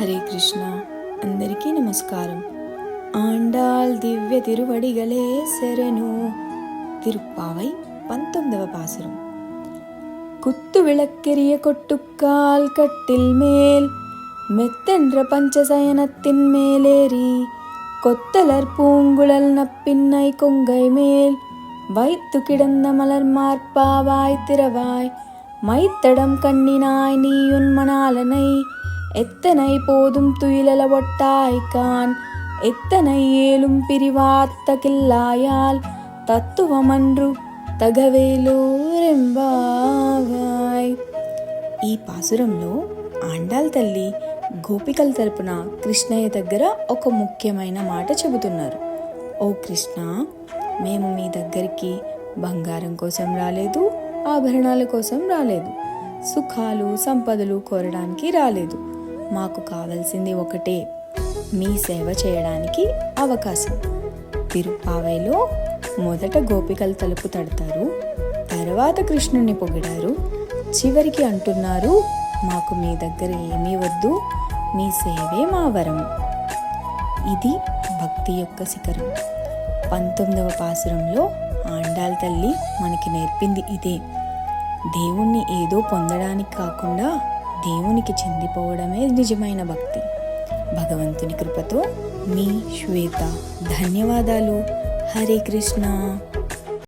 హరే కృష్ణ అందరికీ నమస్కారం ఆండాల్ దివ్య తిరువడిగలే శరణు తిరుప్పావై పంతొమ్మిదవ పాసురం குத்து விளக்கெரிய கொட்டுக்கால் கட்டில் மேல் மெத்தென்ற பஞ்சசயனத்தின் மேலேறி கொத்தலர் பூங்குழல் நப்பின்னை கொங்கை மேல் வைத்து கிடந்த மலர் மார்பாவாய் திறவாய் மைத்தடம் கண்ணினாய் நீயுன் மணாலனை எத்தனை போதும் துயிலல ஒட்டாய்கான் எத்தனை ஏலும் பிரிவாத்த கில்லாயால் తత్వమన్రు తగవేలూరెంబావాయ్ ఈ పాసురంలో ఆండాల్ తల్లి గోపికల తరపున కృష్ణయ్య దగ్గర ఒక ముఖ్యమైన మాట చెబుతున్నారు ఓ కృష్ణ మేము మీ దగ్గరికి బంగారం కోసం రాలేదు ఆభరణాల కోసం రాలేదు సుఖాలు సంపదలు కోరడానికి రాలేదు మాకు కావలసింది ఒకటే. మీ సేవ చేయడానికి అవకాశం. తిరుప్పావైలో మొదట గోపికలు తలుపు తడతారు. తర్వాత కృష్ణుని పొగిడారు. చివరికి అంటున్నారు మాకు మీ దగ్గర ఏమీ వద్దు. మీ సేవే మా వరం. ఇది భక్తి యొక్క శిఖరం. పంతొమ్మిదవ పాసురంలో ఆండాల్ తల్లి మనకి నేర్పింది ఇదే. దేవుణ్ణి ఏదో పొందడానికి కాకుండా దేవునికి చెందిపోవడమే నిజమైన భక్తి. భగవంతుని కృపతో మీ శ్వేత. ధన్యవాదాలు. హరే కృష్ణ.